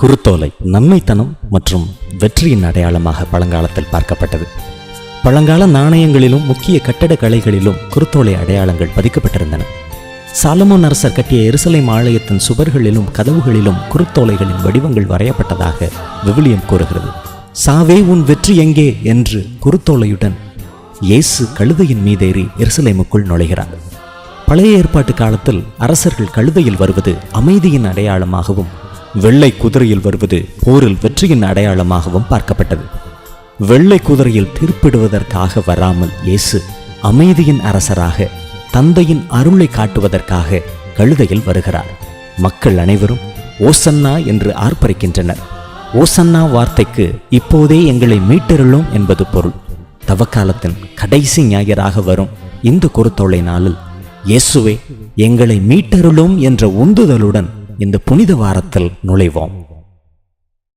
குருத்தோலை நன்மைத்தனம் மற்றும் வெற்றியின் அடையாளமாக பழங்காலத்தில் பார்க்கப்பட்டது. பழங்கால நாணயங்களிலும் முக்கிய கட்டட கலைகளிலும் குருத்தோலை அடையாளங்கள் பதிக்கப்பட்டிருந்தன. சாலமோன் அரசர் கட்டிய எருசலேம் ஆலயத்தின் சுவர்களிலும் கதவுகளிலும் குருத்தோலைகளின் வடிவங்கள் வரையப்பட்டதாக விவிலியம் கூறுகிறது. சாவே உன் வெற்றி எங்கே என்று குருத்தோலையுடன் இயேசு கழுதையின் மீதேறி எருசலேமுக்குள் நுழைகிறார். பழைய ஏற்பாட்டு காலத்தில் அரசர்கள் கழுதையில் வருவது அமைதியின் அடையாளமாகவும் வெள்ளை குதிரையில் வருவது போரில் வெற்றியின் அடையாளமாகவும் பார்க்கப்பட்டது. வெள்ளை குதிரையில் தீர்ப்பிடுவதற்காக வராமல் இயேசு அமைதியின் அரசராக தந்தையின் அருளை காட்டுவதற்காக கழுதையில் வருகிறார். மக்கள் அனைவரும் ஓசன்னா என்று ஆர்ப்பரிக்கின்றனர். ஓசன்னா வார்த்தைக்கு இப்போதே எங்களை மீட்டருளும் என்பது பொருள். தவக்காலத்தின் கடைசி ஞாயிறாக வரும் இந்த குருத்தோலை நாளில் இயேசுவே எங்களை மீட்டருளும் என்ற உந்துதலுடன் இந்த புனித வாரத்தில் நுழைவோம்.